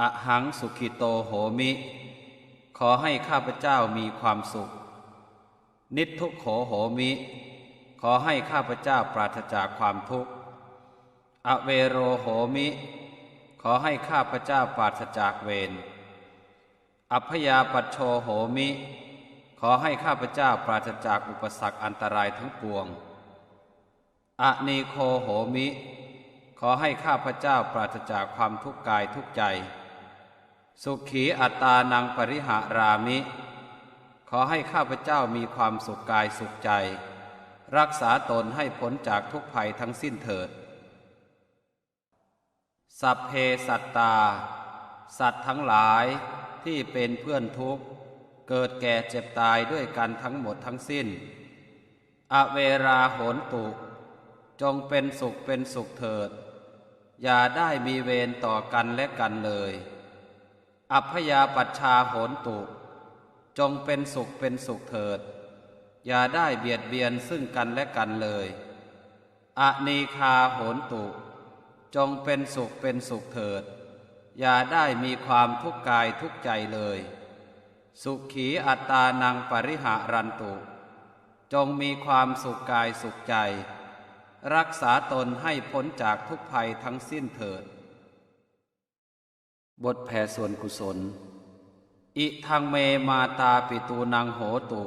อะหังสุขิโตโหมิ ขอให้ข้าพเจ้ามีความสุข นิทุกโขโหมิ ขอให้ข้าพเจ้าปราศจากความทุกข์ อเวโรโหมิ ขอให้ข้าพเจ้าปราศจากเวร อัพยาปัชโชโหมิ ขอให้ข้าพเจ้าปราศจากอุปสรรคอันตรายทั้งปวงอะนีโคโหมิ ขอให้ข้าพเจ้าปราศจากความทุกข์กายทุกใจ สุขีอัตานังปริหารามิ ขอให้ข้าพเจ้ามีความสุขกายสุขใจ รักษาตนให้พ้นจากทุกภัยทั้งสิ้นเถิด สัพเพสัตตา สัตว์ทั้งหลายที่เป็นเพื่อนทุกข์ เกิดแก่เจ็บตายด้วยกันทั้งหมดทั้งสิ้น อเวราโหนตุ จงเป็นสุขเป็นสุขเถิด อย่าได้มีเวรต่อกันและกันเลย อัพยาปัชชาโหนตุ จงเป็นสุขเป็นสุขเถิด อย่าได้เบียดเบียนซึ่งกันและกันเลยอนีคาโหนตุ จงเป็นสุขเป็นสุขเถิด อย่าได้มีความทุกข์กายทุกใจเลย สุขีอัตตานังปริหารันตุ จงมีความสุขกายสุขใจ รักษาตนให้พ้นจากทุกภัยทั้งสิ้นเถิด บทแผ่ส่วนกุศล อิทังเมมาตาปิตูนังโหตุ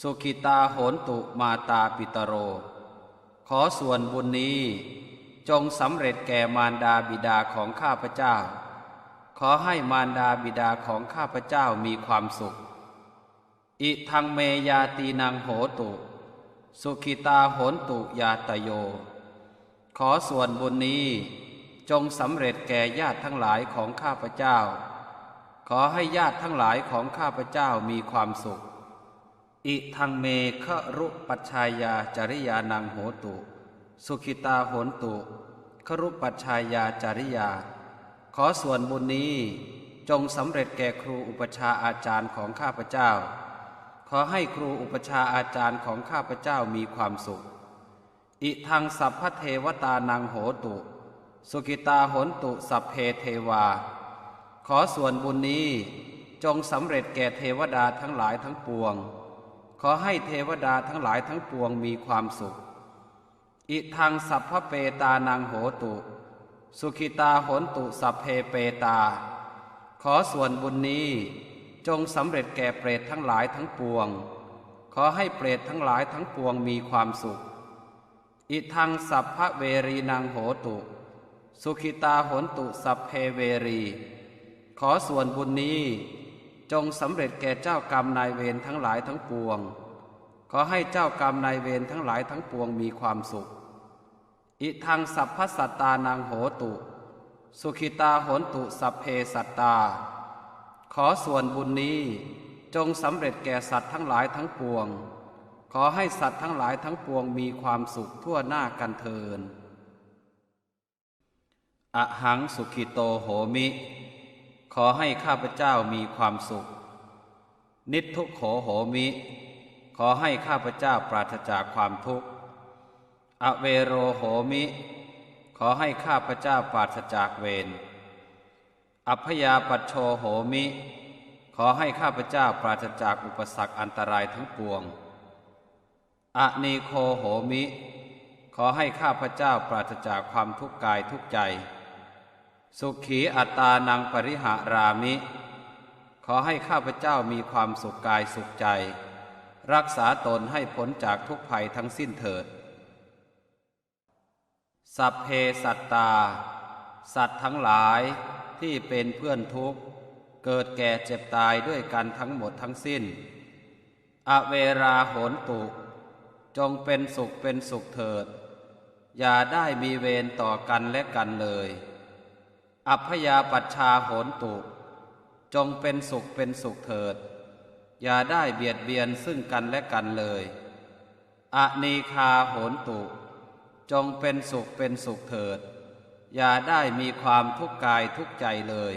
สุขิตาโหนตุมาตาปิตโร ขอส่วนบุญนี้จงสำเร็จแก่มารดาบิดาของข้าพเจ้า ขอให้มารดาบิดาของข้าพเจ้ามีความสุข อิทังเมยาตีนังโหตุ สุขิตาโหนตุยาตโย ขอส่วนบุญนี้ จงสำเร็จแก่ญาติทั้งหลายของข้าพเจ้า ขอให้ญาติทั้งหลายของข้าพเจ้ามีความสุข อิทังเมฆรุปัชชายาจริยานังโหตุ สุขิตาโหนตุครุปัชชายาจริยา ขอส่วนบุญนี้จงสำเร็จแก่ครูอุปชาอาจารย์ของข้าพเจ้า ขอให้ครูอุปชาอาจารย์ของข้าพเจ้ามีความสุข อิทังสัพพเทวตานังโหตุ สุกิตาโหนตุสัพเพเทวา ขอส่วนบุญนี้จงสำเร็จแก่เทวดาทั้งหลายทั้งปวง ขอให้เทวดาทั้งหลายทั้งปวงมีความสุข อิทังสัพพเปตานังโหตุ สุขิตาโหนตุสัพเพเปตา ขอส่วนบุญนี้จงสำเร็จแก่เปรตทั้งหลายทั้งปวง ขอให้เปรตทั้งหลายทั้งปวงมีความสุข อิทังสัพพเวรีนังโหตุ สุขิตาโหนตุสัพเพเวรี ขอส่วนบุญนี้จงสำเร็จแก่เจ้ากรรมนายเวรทั้งหลายทั้งปวง ขอให้เจ้ากรรมนายเวรทั้งหลายทั้งปวงมีความสุข อิทังสัพพสัตตานังโหตุ สุขิตาโหนตุสัพเพสัตตา ขอส่วนบุญนี้จงสำเร็จแก่สัตว์ทั้งหลายทั้งปวง ขอให้สัตว์ทั้งหลายทั้งปวงมีความสุขทั่วหน้ากันเทิน อะหังสุขิโตโหมิ ขอให้ข้าพเจ้ามีความสุข นิทุกโขโหมิ ขอให้ข้าพเจ้าปราศจากความทุกข์ อเวโรโหมิ ขอให้ข้าพเจ้าปราศจากเวร อัพยาปัชโชโหมิ ขอให้ข้าพเจ้าปราศจากอุปสรรคอันตรายทั้งปวงอะนีโคโหมิขอให้ข้าพเจ้าปราศจากความทุกข์กายทุกใจ สุขีอัตานังปริหารามิ ขอให้ข้าพเจ้ามีความสุขกายสุขใจ รักษาตนให้พ้นจากทุกภัยทั้งสิ้นเถิด สัพเพสัตตา สัตว์ทั้งหลายที่เป็นเพื่อนทุกข์ เกิดแก่เจ็บตายด้วยกันทั้งหมดทั้งสิ้น อเวราโหนตุ จงเป็นสุขเป็นสุขเถิด อย่าได้มีเวรต่อกันและกันเลย อัพยาปัชชาโหนตุ จงเป็นสุขเป็นสุขเถิด อย่าได้เบียดเบียนซึ่งกันและกันเลยอนีคาโหนตุ จงเป็นสุขเป็นสุขเถิด อย่าได้มีความทุกข์กายทุกใจเลย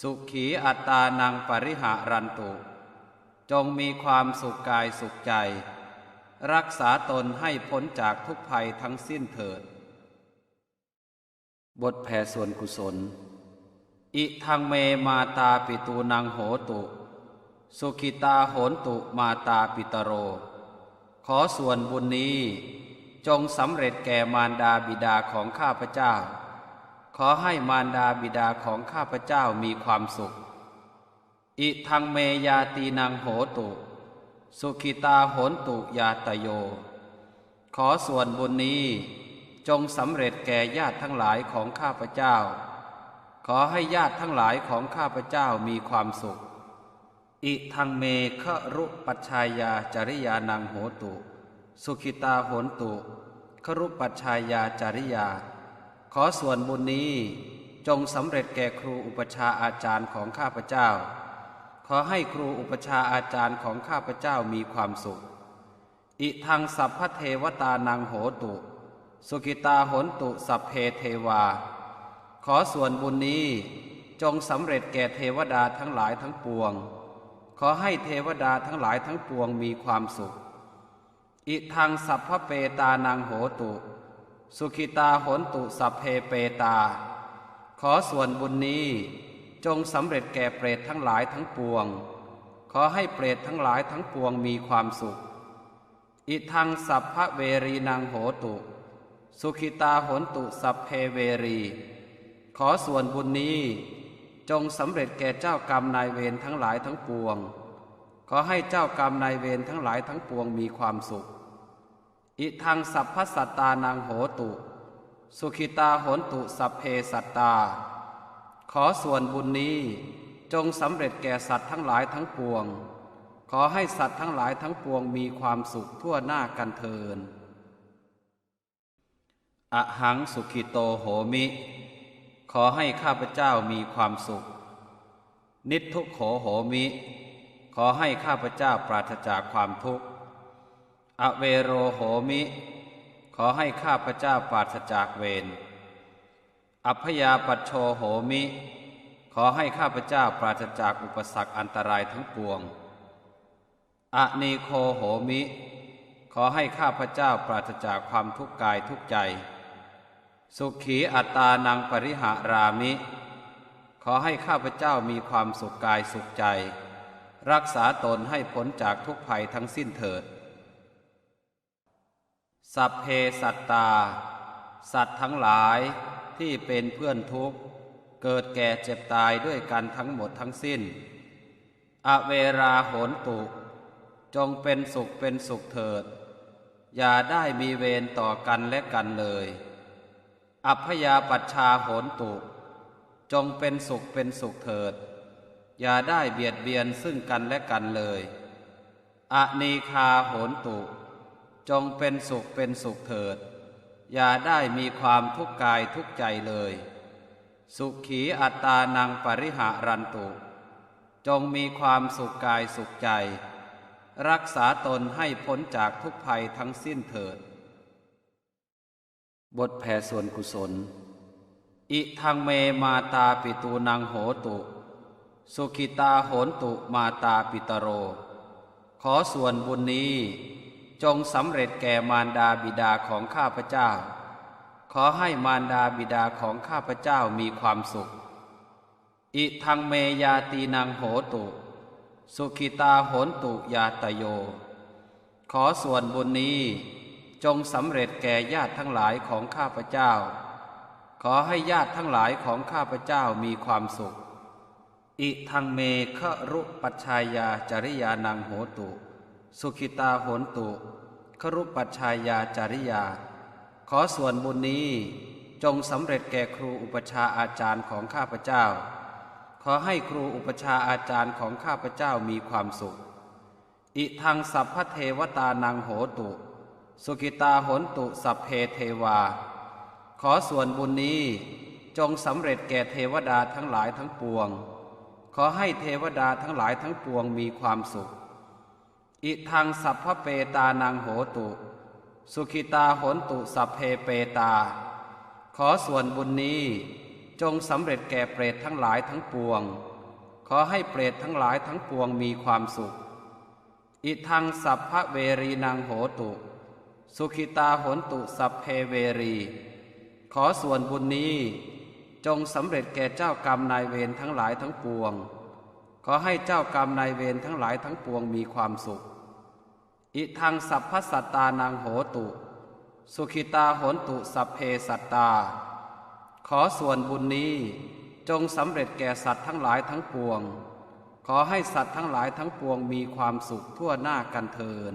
สุขีอัตตานังปริหารันตุ จงมีความสุขกายสุขใจ รักษาตนให้พ้นจากทุกภัยทั้งสิ้นเถิด บทแผ่ส่วนกุศล อิทังเมมาตาปิตูนังโหตุ สุขิตาโหนตุมาตาปิตโร ขอส่วนบุญนี้ จงสำเร็จแก่มารดาบิดาของข้าพเจ้า ขอให้มารดาบิดาของข้าพเจ้ามีความสุข อิทังเมยาตีนังโหตุ สุขิตาโหนตุยาตโย ขอส่วนบุญนี้ จงสำเร็จแก่ญาติทั้งหลายของข้าพเจ้า ขอให้ญาติทั้งหลายของข้าพเจ้ามีความสุข อิทังเมฆรุปัชชายาจริยานังโหตุ สุขิตาโหนตุครุปัชชายาจริยา ขอส่วนบุญนี้จงสำเร็จแก่ครูอุปชาอาจารย์ของข้าพเจ้า ขอให้ครูอุปชาอาจารย์ของข้าพเจ้ามีความสุข อิทังสัพพเทวตานังโหตุ สุกิตาโหนตุสัพเพเทวา ขอส่วนบุญนี้จงสำเร็จแก่เทวดาทั้งหลายทั้งปวง ขอให้เทวดาทั้งหลายทั้งปวงมีความสุข อิทังสัพพเปตานังโหตุ สุขิตาโหนตุสัพเพเปตา ขอส่วนบุญนี้จงสำเร็จแก่เปรตทั้งหลายทั้งปวง ขอให้เปรตทั้งหลายทั้งปวงมีความสุข อิทังสัพพเวรีนังโหตุ สุขิตาโหนตุสัพเพเวรี ขอส่วนบุญนี้จงสำเร็จแก่เจ้ากรรมนายเวรทั้งหลายทั้งปวง ขอให้เจ้ากรรมนายเวรทั้งหลายทั้งปวงมีความสุข อิทังสัพพสัตตานังโหตุ สุขิตาโหนตุสัพเพสัตตา ขอส่วนบุญนี้จงสำเร็จแก่สัตว์ทั้งหลายทั้งปวง ขอให้สัตว์ทั้งหลายทั้งปวงมีความสุขทั่วหน้ากันเทิน อะหังสุขิโตโหมิ ขอให้ข้าพเจ้ามีความสุข นิทุกโขโหมิ ขอให้ข้าพเจ้าปราศจากความทุกข์ อเวโรโหมิ ขอให้ข้าพเจ้าปราศจากเวร อัพยาปัชโชโหมิ ขอให้ข้าพเจ้าปราศจากอุปสรรคอันตรายทั้งปวงอนีโคโหมิ ขอให้ข้าพเจ้าปราศจากความทุกข์กายทุกใจ สุขีอัตานังปริหารามิ ขอให้ข้าพเจ้ามีความสุขกายสุขใจ รักษาตนให้พ้นจากทุกภัยทั้งสิ้นเถิด สัพเพสัตตา สัตว์ทั้งหลายที่เป็นเพื่อนทุกข์ เกิดแก่เจ็บตายด้วยกันทั้งหมดทั้งสิ้น อเวราโหนตุ จงเป็นสุขเป็นสุขเถิด อย่าได้มีเวรต่อกันและกันเลย อัพยาปัชชาโหนตุ จงเป็นสุขเป็นสุขเถิด อย่าได้เบียดเบียนซึ่งกันและกันเลยอนีคาโหนตุ จงเป็นสุขเป็นสุขเถิด อย่าได้มีความทุกข์กายทุกใจเลย สุขีอัตานังปริหารันตุ จงมีความสุขกายสุขใจ รักษาตนให้พ้นจากทุกภัยทั้งสิ้นเถิด บทแผ่ส่วนกุศล อิทังเมมาตาปิตูนังโหตุ สุขิตาโหนตุมาตาปิตโร ขอส่วนบุญนี้จงสำเร็จแก่มารดาบิดาของข้าพเจ้า ขอให้มารดาบิดาของข้าพเจ้ามีความสุข อิทังเมยาตีนังโหตุ สุขิตาโหนตุยาตโย ขอส่วนบุญนี้ จงสำเร็จแก่ญาติทั้งหลายของข้าพเจ้า ขอให้ญาติทั้งหลายของข้าพเจ้ามีความสุข อิทังเมฆรุปัชชายาจริยานังโหตุ สุขิตาโหนตุครุปัชชายาจริยา ขอส่วนบุญนี้จงสำเร็จแก่ครูอุปชาอาจารย์ของข้าพเจ้า ขอให้ครูอุปชาอาจารย์ของข้าพเจ้ามีความสุข อิทังสัพพเทวตานังโหตุ สุกิตาโหนตุสัพเพเทวา ขอส่วนบุญนี้จงสำเร็จแก่เทวดาทั้งหลายทั้งปวง ขอให้เทวดาทั้งหลายทั้งปวงมีความสุข อิทังสัพพเปตานังโหตุ สุขิตาโหนตุสัพเพเปตา ขอส่วนบุญนี้จงสำเร็จแก่เปรตทั้งหลายทั้งปวง ขอให้เปรตทั้งหลายทั้งปวงมีความสุข อิทังสัพพเวรีนังโหตุ สุขิตาโหนตุสัพเพเวรี ขอส่วนบุญนี้จงสำเร็จแก่เจ้ากรรมนายเวรทั้งหลายทั้งปวง ขอให้เจ้ากรรมนายเวรทั้งหลายทั้งปวงมีความสุข อิทังสัพพสัตตานังโหตุ สุขิตาโหนตุสัพเพสัตตา ขอส่วนบุญนี้จงสำเร็จแก่สัตว์ทั้งหลายทั้งปวง ขอให้สัตว์ทั้งหลายทั้งปวงมีความสุขทั่วหน้ากันเทิน